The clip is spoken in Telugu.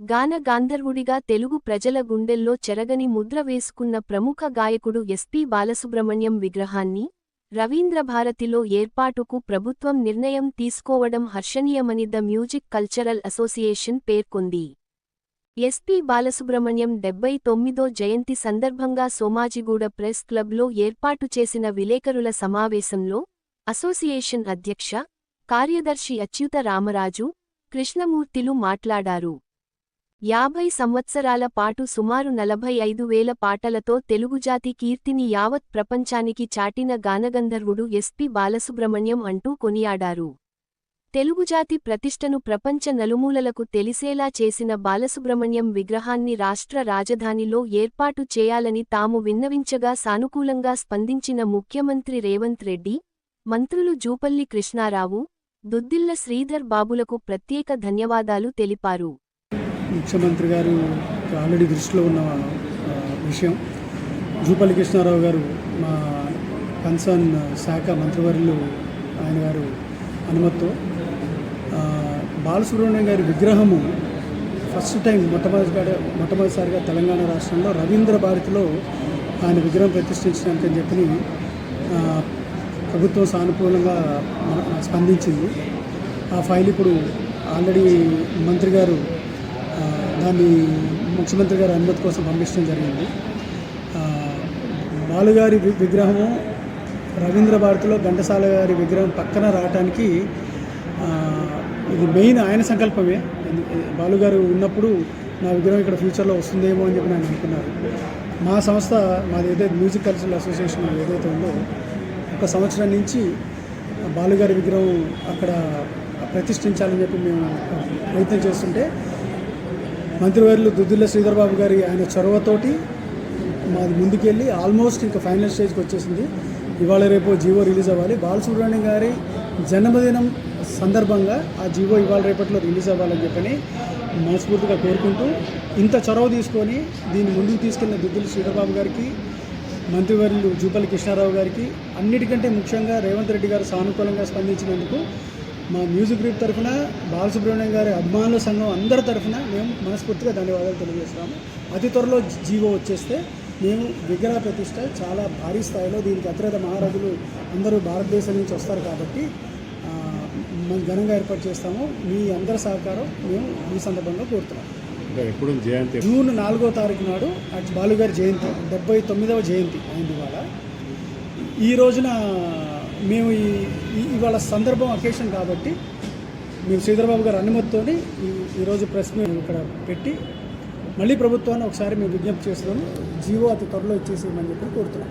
గాన గాంధర్వుడిగా తెలుగు ప్రజల గుండెల్లో చెరగని ముద్ర వేసుకున్న ప్రముఖ గాయకుడు ఎస్పి బాలసుబ్రహ్మణ్యం విగ్రహాన్ని రవీంద్రభారతిలో ఏర్పాటుకు ప్రభుత్వం నిర్ణయం తీసుకోవడం హర్షణీయమని ద మ్యూజిక్ కల్చరల్ అసోసియేషన్ పేర్కొంది. ఎస్పి బాలసుబ్రహ్మణ్యం డెబ్బై తొమ్మిదో జయంతి సందర్భంగా సోమాజిగూడ ప్రెస్ క్లబ్లో ఏర్పాటు చేసిన విలేకరుల సమావేశంలో అసోసియేషన్ అధ్యక్ష కార్యదర్శి అచ్యుత రామరాజు కృష్ణమూర్తిలు మాట్లాడారు. యాభై సంవత్సరాల పాటు సుమారు నలభై ఐదు వేల పాటలతో తెలుగుజాతి కీర్తిని యావత్ ప్రపంచానికి చాటిన గానగంధర్వుడు ఎస్పి బాలసుబ్రహ్మణ్యం అంటూ కొనియాడారు. తెలుగుజాతి ప్రతిష్టను ప్రపంచ నలుమూలలకు తెలిసేలా చేసిన బాలసుబ్రహ్మణ్యం విగ్రహాన్ని రాష్ట్ర రాజధానిలో ఏర్పాటు చేయాలని తాము విన్నవించగా సానుకూలంగా స్పందించిన ముఖ్యమంత్రి రేవంత్ రెడ్డి మంత్రులు జూపల్లి కృష్ణారావు దుద్దిల్ల శ్రీధర్ బాబులకు ప్రత్యేక ధన్యవాదాలు తెలిపారు. ముఖ్యమంత్రి గారు ఆల్రెడీ దృష్టిలో ఉన్న విషయం. జూపల్లి కృష్ణారావు గారు మా కన్సర్న్ శాఖ మంత్రివర్యులు ఆయన గారు అనుమతితో బాలసుబ్రహ్మణ్యం గారి విగ్రహము ఫస్ట్ టైం మొట్టమొదటిగా మొట్టమొదటిసారిగా తెలంగాణ రాష్ట్రంలో రవీంద్ర భారతిలో ఆయన విగ్రహం ప్రతిష్ఠించడానికి అని చెప్పి ప్రభుత్వం సానుకూలంగా స్పందించింది. ఆ ఫైల్ ఇప్పుడు ఆల్రెడీ మంత్రి గారు దాన్ని ముఖ్యమంత్రి గారి అనుమతి కోసం పంపించడం జరిగింది. బాలుగారి విగ్రహము రవీంద్ర భారతిలో ఘంటసాల గారి విగ్రహం పక్కన రావటానికి ఇది మెయిన్ ఆయన సంకల్పమే. బాలుగారు ఉన్నప్పుడు నా విగ్రహం ఇక్కడ ఫ్యూచర్లో వస్తుందేమో అని చెప్పి నేను అనుకున్నాను మా సంస్థ మాది ఏదైతే మ్యూజిక్ కల్చరల్ అసోసియేషన్ ఏదైతే ఉందో ఒక సంవత్సరం నుంచి బాలుగారి విగ్రహం అక్కడ ప్రతిష్ఠించాలని చెప్పి మేము ప్రయత్నం చేస్తుంటే మంత్రివర్యులు దుద్దిల్ల శ్రీధర్బాబు గారి ఆయన చొరవతోటి మాది ముందుకెళ్ళి ఆల్మోస్ట్ ఇంకా ఫైనల్ స్టేజ్కి వచ్చేసింది. ఇవాళ రేపు జీవో రిలీజ్ అవ్వాలి. బాలసుబ్రహ్మణ్యం గారి జన్మదినం సందర్భంగా ఆ జీవో ఇవాళ రేపట్లో రిలీజ్ అవ్వాలని చెప్పని మనస్ఫూర్తిగా కోరుకుంటూ ఇంత చొరవ తీసుకొని దీన్ని ముందుకు తీసుకెళ్ళిన దుద్దిల్ల శ్రీధర్బాబు గారికి మంత్రివర్యులు జూపల్లి కృష్ణారావు గారికి అన్నిటికంటే ముఖ్యంగా రేవంత్ రెడ్డి గారు సానుకూలంగా స్పందించినందుకు మా మ్యూజిక్ గ్రూప్ తరఫున బాలసుబ్రహ్మణ్యం గారి అభిమానుల సంఘం అందరి తరఫున మేము మనస్ఫూర్తిగా ధన్యవాదాలు తెలియజేస్తున్నాము. అతి త్వరలో జీవో వచ్చేస్తే మేము విగ్రహ ప్రతిష్ట చాలా భారీ స్థాయిలో దీనికి అతిరేత మహారాజులు అందరూ భారతదేశం నుంచి వస్తారు కాబట్టి మేము ఘనంగా ఏర్పాటు చేస్తాము. మీ అందరి సహకారం మేము ఈ సందర్భంగా కోరుతున్నాం ఎప్పుడు జయంతి? జూన్ నాలుగో తారీఖు నాడు బాలుగారి జయంతి డెబ్బై తొమ్మిదవ జయంతి అయింది ఇవాళ. ఈ రోజున మేము ఈ ఇవాళ సందర్భం అకేషన్ కాబట్టి మేము శ్రీధరబాబు గారు అనుమతితోని ఈ ఈరోజు ప్రెస్ మేము ఇక్కడ పెట్టి మళ్ళీ ప్రభుత్వాన్ని ఒకసారి మేము విజ్ఞప్తి చేస్తున్నాము. జీవో అతి త్వరలో ఇచ్చేసేయమని చెప్పి కోరుతున్నాం.